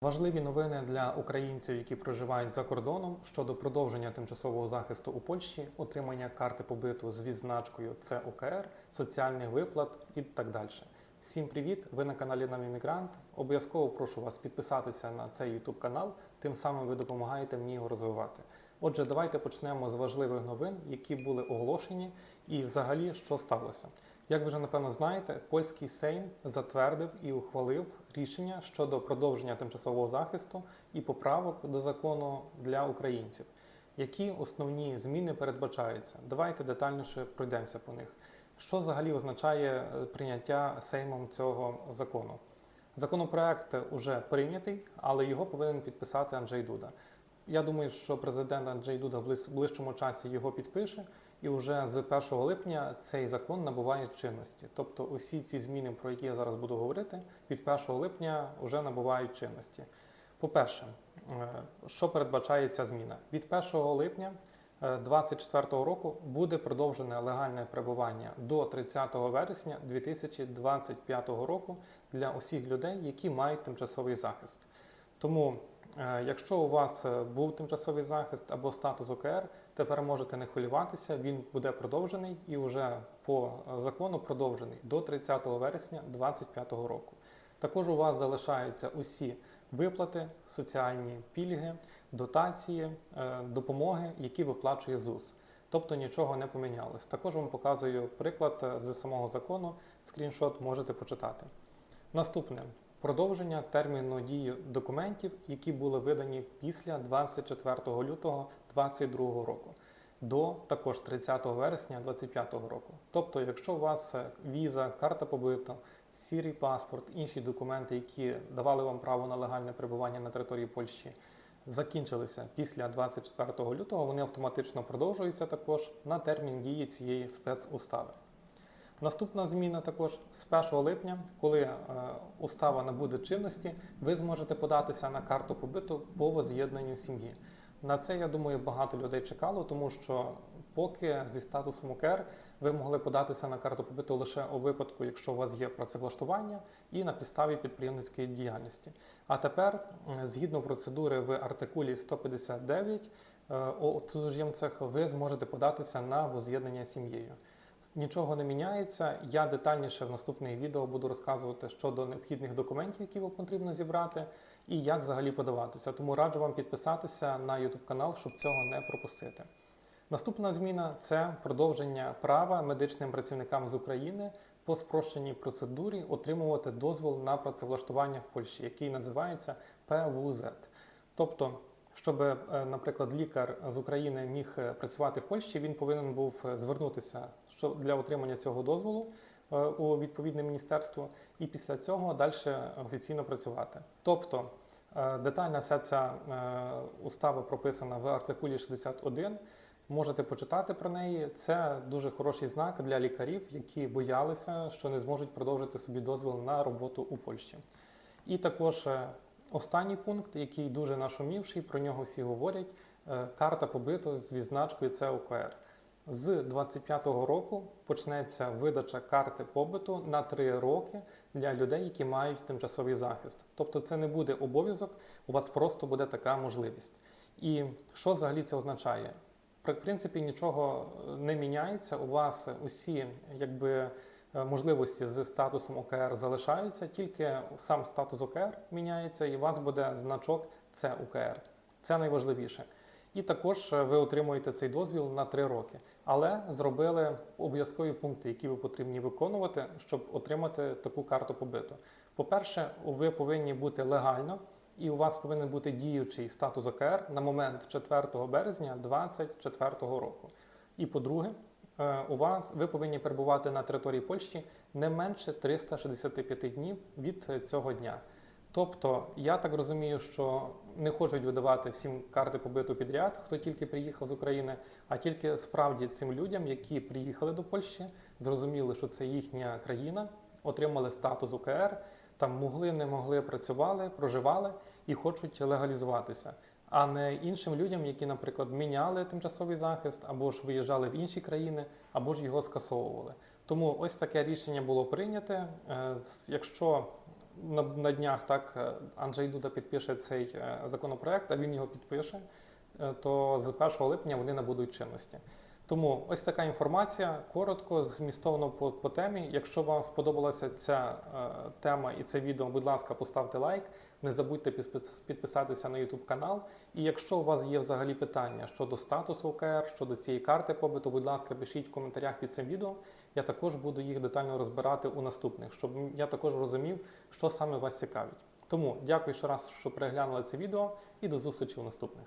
Важливі новини для українців, які проживають за кордоном щодо продовження тимчасового захисту у Польщі, отримання карти побиту з відзначкою ЦОКР, соціальних виплат і так далі. Всім привіт! Ви на каналі Намімігрант. Обов'язково прошу вас підписатися на цей YouTube канал, тим самим ви допомагаєте мені його розвивати. Отже, давайте почнемо з важливих новин, які були оголошені, і взагалі що сталося. Як ви вже напевно знаєте, польський Сейм затвердив і ухвалив рішення щодо продовження тимчасового захисту і поправок до закону для українців. Які основні зміни передбачаються? Давайте детальніше пройдемося по них. Що взагалі означає е, прийняття Сеймом цього закону? Законопроект вже прийнятий, але його повинен підписати Анджей Дуда. Я думаю, що президент Анджей Дуда в ближчому часі його підпише, і вже з 1 липня цей закон набуває чинності. Тобто, усі ці зміни, про які я зараз буду говорити, від 1 липня вже набувають чинності. По-перше, е, що передбачає ця зміна? Від 1 липня 2024 року буде продовжене легальне перебування до 30 вересня 2025 року для усіх людей, які мають тимчасовий захист. Тому, е, якщо у вас е, був тимчасовий захист або статус ОКР, тепер можете не хвилюватися, він буде продовжений і вже по е, закону продовжений до 30 вересня 2025 року. Також у вас залишаються усі виплати, соціальні пільги, дотації, е, допомоги, які виплачує ЗУС. Тобто нічого не помінялось. Також вам показую приклад е, з самого закону. Скріншот можете почитати. Наступне продовження терміну дії документів, які були видані після 24 лютого 2022 року. До також 30 вересня 2025 року. Тобто, якщо у вас е, віза, карта побиту, сірий паспорт, інші документи, які давали вам право на легальне перебування на території Польщі, закінчилися після 24 лютого, вони автоматично продовжуються також на термін дії цієї спецустави. Наступна зміна також з 1 липня, коли е, устава набуде чинності, ви зможете податися на карту побиту по воз'єднанню сім'ї. На це я думаю багато людей чекало, тому що поки зі статусом УКР ви могли податися на карту побиту лише у випадку, якщо у вас є працевлаштування і на підставі підприємницької діяльності. А тепер, згідно процедури в артикулі 159 е, о цудземцях, ви зможете податися на воз'єднання сім'єю. Нічого не міняється. Я детальніше в наступних відео буду розказувати щодо необхідних документів, які вам потрібно зібрати, і як взагалі подаватися. Тому раджу вам підписатися на YouTube канал, щоб цього не пропустити. Наступна зміна це продовження права медичним працівникам з України по спрощеній процедурі отримувати дозвіл на працевлаштування в Польщі, який називається ПВУЗ. Тобто, щоб, е, наприклад, лікар з України міг е, працювати в Польщі, він повинен був е, звернутися для отримання цього дозволу у відповідне міністерство, і після цього далі офіційно працювати. Тобто детальна вся ця устава прописана в артикулі 61. Можете почитати про неї. Це дуже хороший знак для лікарів, які боялися, що не зможуть продовжити собі дозвіл на роботу у Польщі. І також останній пункт, який дуже нашумівший, про нього всі говорять: е, карта побиту з відзначкою ЦОКР. З 25-го року почнеться видача карти побиту на 3 роки для людей, які мають тимчасовий захист. Тобто це не буде обов'язок, у вас просто буде така можливість. І що взагалі це означає? При принципі нічого е, не міняється. У вас усі якби можливості з статусом ОКР залишаються, тільки сам статус ОКР міняється, і у вас буде значок ЦУКР. Це найважливіше. І також е, ви отримуєте цей дозвіл на 3 роки. Але зробили обов'язкові пункти, які ви потрібні виконувати, щоб отримати таку карту побиту. По-перше, ви повинні бути легально, і у вас повинен бути діючий статус ОКР на момент 4 березня 2024 року. І по-друге, е, у вас ви повинні перебувати на території Польщі не менше 365 днів від е, цього дня. Тобто, я так розумію, що не хочуть видавати всім карти побиту підряд, хто тільки приїхав з України, а тільки справді цим людям, які приїхали до Польщі, зрозуміли, що це їхня країна, отримали статус УКР, там могли, не могли, працювали, проживали і хочуть легалізуватися. А не іншим людям, які, наприклад, міняли тимчасовий захист, або ж виїжджали в інші країни, або ж його скасовували. Тому ось таке рішення було прийняте. Е, Якщо на, днях так е, Анджей Дуда підпише цей е, законопроект, а він його підпише, то з 1 липня вони набудуть чинності. Тому ось така інформація, коротко, змістовно по, по темі. Якщо вам сподобалася ця е, тема і це відео, будь ласка, поставте лайк. Не забудьте підписатися на YouTube канал. І якщо у вас є взагалі питання щодо статусу ОКР, щодо цієї карти побиту, будь ласка, пишіть в коментарях під цим відео. Я також буду їх детально розбирати у наступних, щоб я також розумів, що саме вас цікавить. Тому дякую ще раз, що переглянули це відео, і до зустрічі у наступних.